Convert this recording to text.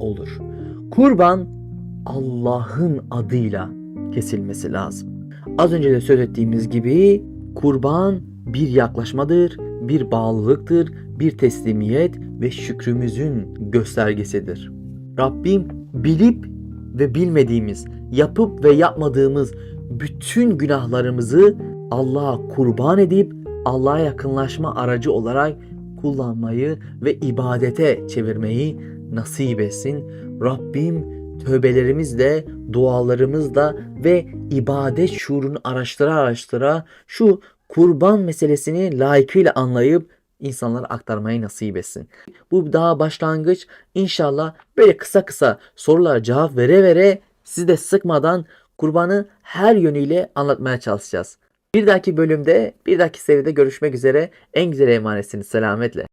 olur. Kurban Allah'ın adıyla kesilmesi lazım. Az önce de söz ettiğimiz gibi kurban bir yaklaşmadır, bir bağlılıktır, bir teslimiyet ve şükrümüzün göstergesidir. Rabbim bilip ve bilmediğimiz, yapıp ve yapmadığımız bütün günahlarımızı Allah'a kurban edip Allah'a yakınlaşma aracı olarak kullanmayı ve ibadete çevirmeyi nasip etsin. Rabbim tövbelerimizle, dualarımızla ve ibadet şuurunu araştıra araştıra şu kurban meselesini layıkıyla anlayıp insanlara aktarmayı nasip etsin. Bu daha başlangıç. İnşallah böyle kısa kısa sorulara cevap vere vere sizi de sıkmadan kurbanı her yönüyle anlatmaya çalışacağız. Bir dahaki bölümde, bir dahaki seride görüşmek üzere. En güzel emanetsiniz. Selametle.